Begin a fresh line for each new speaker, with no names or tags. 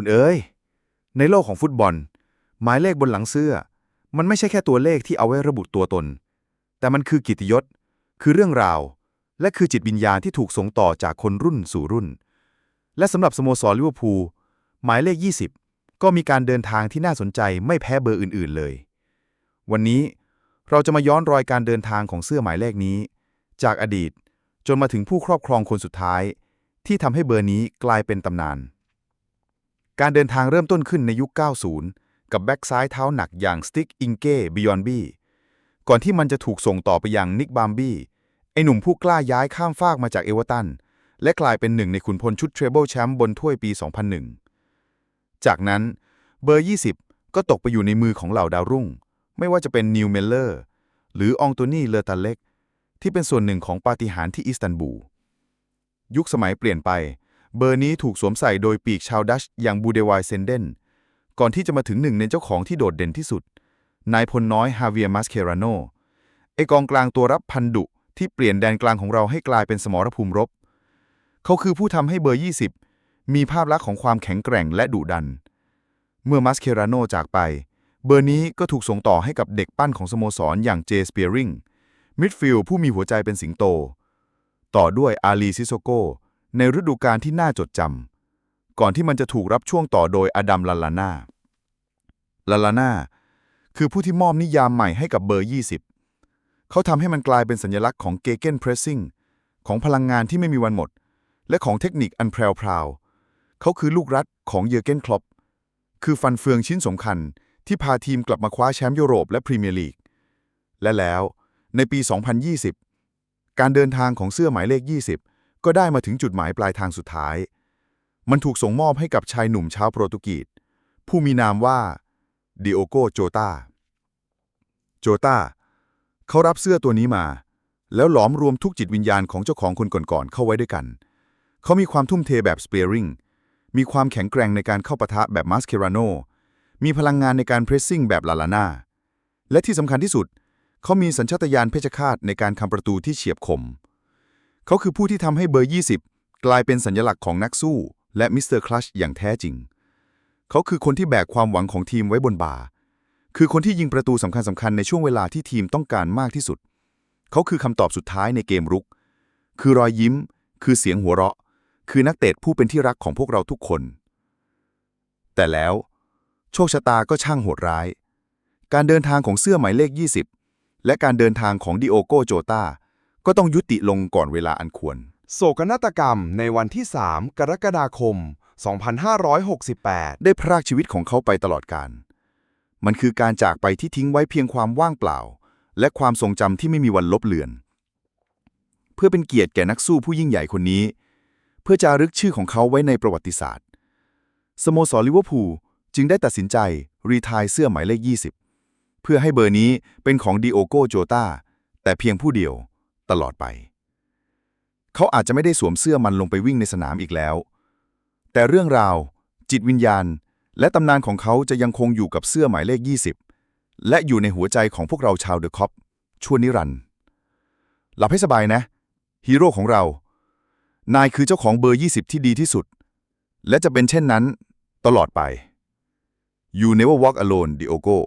คุณเอ๋ย ในโลกของฟุตบอล หมายเลขบนหลังเสื้อ มันไม่ใช่แค่ตัวเลขที่เอาไว้ระบุตัวตน แต่มันคือกิตยศ คือเรื่องราว และคือจิตวิญญาณที่ถูกส่งต่อจากคนรุ่นสู่รุ่น และสำหรับสโมสรลิเวอร์พูลหมายเลข 20 ก็มีการเดินทางที่น่าสนใจไม่แพ้เบอร์อื่น ๆ เลย วันนี้เราจะมาย้อนรอยการเดินทางของเสื้อหมายเลขนี้ จากอดีตจนมาถึงผู้ครอบครองคนสุดท้าย ที่ทำให้เบอร์นี้กลายเป็นตำนาน การเดินทางเริ่มต้นขึ้นในยุค 90 กับแบ็กซ้ายเท้าหนักอย่างสติ๊กอิงเก้บิยอนบี้ก่อนที่มันจะถูกส่งต่อไปยังนิกบามบี้ไอหนุ่มผู้กล้าย้ายข้ามฟากมาจากเอเวอร์ตัน และกลายเป็นหนึ่งในขุนพลชุดเทรเบิลแชมป์บนถ้วยปี 2001 จากนั้นเบอร์ 20 ก็ตกไปอยู่ในมือของเหล่าดาวรุ่ง ไม่ว่าจะเป็นนิวเมลเลอร์หรือองโตนี่เลอตาเล็ก ที่เป็นส่วนหนึ่งของปาฏิหาริย์ที่อิสตันบูลยุคสมัยเปลี่ยนไป เบอร์นี้ถูกสวมใส่โดยปีกชาวดัชอย่างบูเดวายเซนเดน ก่อนที่จะมาถึงหนึ่งในเจ้าของที่โดดเด่นที่สุด นายพลน้อยฮาเวียมัสเคราโนไอกองกลางตัวรับพันดุที่เปลี่ยนแดนกลางของเราให้กลายเป็นสมรภูมิรบ เขาคือผู้ทำให้เบอร์ 20 มีภาพลักษณ์ของความแข็งแกร่งและดุดัน เมื่อมัสเคราโนจากไป เบอร์นี้ก็ถูกส่งต่อให้กับเด็กปั้นของสโมสรอย่างเจสเปียริงมิดฟิลด์ผู้มีหัวใจเป็นสิงโต ต่อด้วยอาลีซิโซโก ในฤดูกาลที่น่าจดจำก่อนที่มันจะถูกรับช่วงต่อโดยอดัมลาลาน่าลาลาน่าคือผู้ที่มอบนิยามใหม่ให้กับเบอร์ 20 เขาทำให้มันกลายเป็นสัญลักษณ์ของเกเกนเพรสซิ่งของพลังงานที่ไม่มีวันหมด และของเทคนิคอันแพรวๆเขาคือลูกรัฐของเยอร์เกนคลอปคือฟันเฟืองชิ้นสำคัญที่พาทีมกลับมาคว้าแชมป์ยุโรปและพรีเมียร์ลีก และแล้วในปี 2020 การเดินทางของเสื้อหมายเลข 20 ก็ได้มาถึงจุดหมายปลายทางสุดท้าย มันถูกส่งมอบให้กับชายหนุ่มชาวโปรตุเกสผู้มีนามว่าดิโอโกโจตาโจตาเขารับเสื้อตัวนี้มา แล้วหลอมรวมทุกจิตวิญญาณของเจ้าของคนก่อนๆเข้าไว้ด้วยกัน เขามีความทุ่มเทแบบสเปียริงมีความแข็งแกร่งในการเข้าปะทะแบบมาสเคราโน มีพลังงานในการเพรสซิ่งแบบลาลาน่า และที่สำคัญที่สุด เขามีสัญชาตญาณเพชฌฆาตในการทำประตูที่เฉียบคม เขาคือผู้ที่ทำให้เบอร์ 20 กลายเป็นสัญลักษณ์ของนักสู้ และมิสเตอร์คลัชอย่างแท้จริง เขาคือคนที่แบกความหวังของทีมไว้บนบ่า คือคนที่ยิงประตูสำคัญสำคัญในช่วงเวลาที่ทีมต้องการมากที่สุด เขาคือคำตอบสุดท้ายในเกมรุก คือรอยยิ้ม คือเสียงหัวเราะ คือนักเตะผู้เป็นที่รักของพวกเราทุกคน แต่แล้ว โชคชะตาก็ช่างโหดร้าย การเดินทางของเสื้อหมายเลข 20 และการเดินทางของดิโอโกโจตา ก็ต้องยุติลงก่อนเวลาอันควร
โศกนาฏกรรมในวันที่ 3 กรกฎาคม 2568
ได้พรากชีวิตของเขาไปตลอดกาลมันคือการจากไปที่ทิ้งไว้เพียงความว่างเปล่า และความทรงจำที่ไม่มีวันลบเลือน เพื่อเป็นเกียรติแก่นักสู้ผู้ยิ่งใหญ่คนนี้ เพื่อจารึกชื่อของเขาไว้ในประวัติศาสตร์ สโมสรลิเวอร์พูลจึงได้ตัดสินใจ รีไทายเสื้อหมายเลข 20 เพื่อให้เบอร์นี้เป็นของดิโอโกโจตาแต่เพียงผู้เดียว ตลอดไป เขาอาจจะไม่ได้สวมเสื้อมันลงไปวิ่งในสนามอีกแล้ว แต่เรื่องราว จิตวิญญาณ และตำนานของเขาจะยังคงอยู่กับเสื้อหมายเลข 20 และอยู่ในหัวใจของพวกเราชาวเดอะคอปชั่วนิรันดร์หลับให้สบายนะ ฮีโร่ของเรา นายคือเจ้าของเบอร์ 20 ที่ดีที่สุด และจะเป็นเช่นนั้น ตลอดไป You never walk alone Diogo